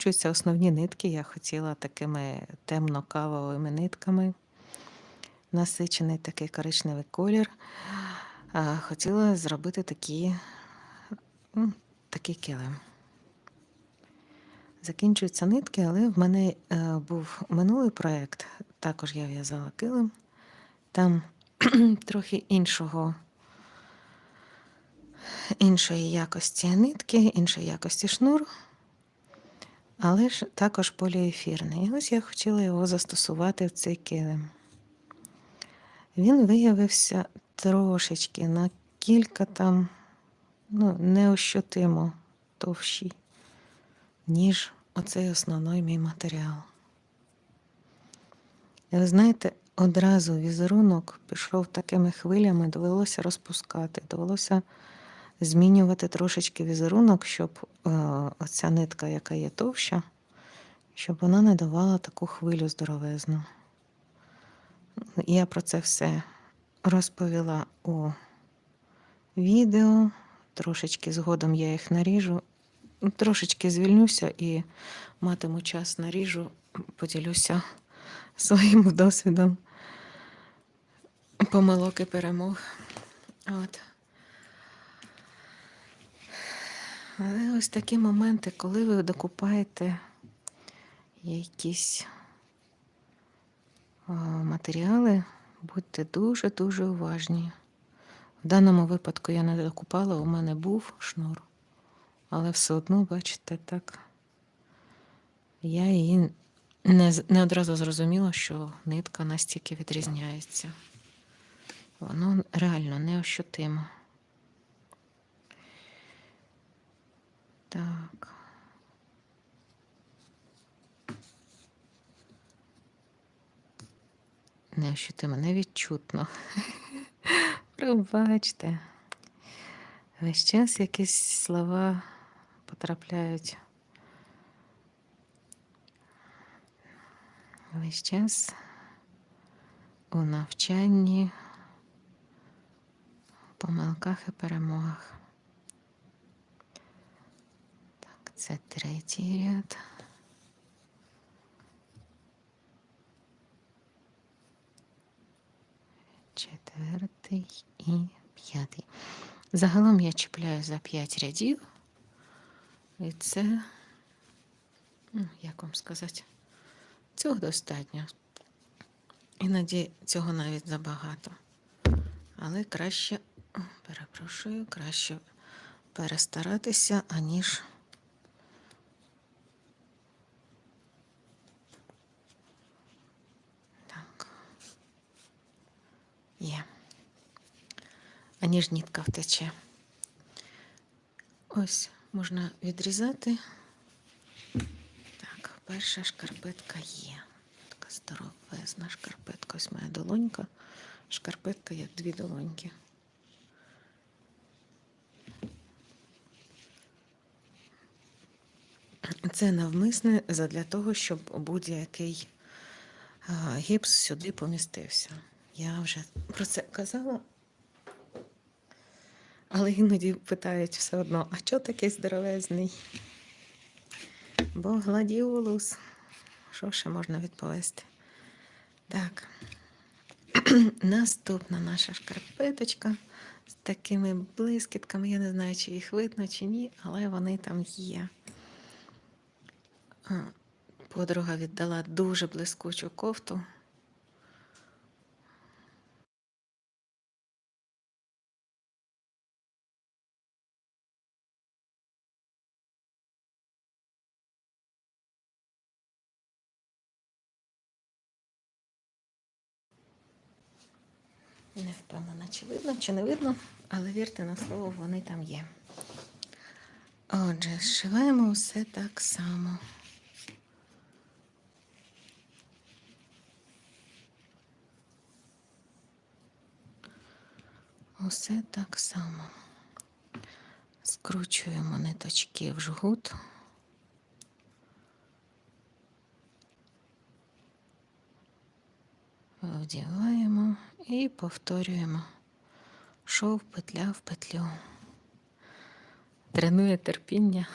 закінчуються основні нитки. Я хотіла такими темно-кавовими нитками. Насичений такий коричневий колір. Хотіла зробити такі, м, такий килим. Закінчуються нитки, але в мене е, був минулий проєкт, також я в'язала килим. Там трохи іншого, іншої якості нитки, іншої якості шнур, але ж також поліефірний. І ось я хотіла його застосувати в цей килим. Він виявився трошечки на кілька там, ну, неощутимо товщий, ніж оцей основний мій матеріал. І ви знаєте, одразу візерунок пішов такими хвилями, довелося розпускати, довелося змінювати трошечки візерунок, щоб е, оця нитка, яка є товща, щоб вона не давала таку хвилю здоровезну. Я про це все розповіла у відео. Трошечки згодом я їх наріжу. Трошечки звільнюся і матиму час наріжу, поділюся своїм досвідом помилок і перемог. От. Але ось такі моменти, коли ви докупаєте якісь матеріали, будьте дуже-дуже уважні. В даному випадку я не докупала, у мене був шнур, але все одно, бачите, так, я її не, не одразу зрозуміла, що нитка настільки відрізняється. Воно реально неощутимо. Так. Неощутимо, невідчутно. Пробачте. Весь час якісь слова потрапляють. Весь час у навчанні, помилках і перемогах. Так, це третій ряд. Четвертий і п'ятий. Загалом я чіпляю за п'ять рядів. І це, ну, як вам сказати, цього достатньо. Іноді цього навіть забагато. Але краще, перепрошую, краще перестаратися, аніж так. Є. Аніж нітка втече. Ось можна відрізати. Так, перша шкарпетка є. Така здоровезна шкарпетка. Ось моя долонька. Шкарпетка як дві долоньки. Це навмисне задля того, щоб будь-який гіпс сюди помістився. Я вже про це казала, але іноді питають все одно, а чого такий здоровезний? Бо гладіолус. Що ще можна відповісти? Так. Наступна наша шкарпеточка з такими блискітками. Я не знаю, чи їх видно, чи ні, але вони там є. Подруга віддала дуже блискучу кофту. Не впевнена, чи видно, чи не видно, але вірте на слово, вони там є. Отже, зшиваємо все так само. Усе так само. Скручуємо ниточки в жгут. Вдіваємо і повторюємо шов петля в петлю. Тренує терпіння.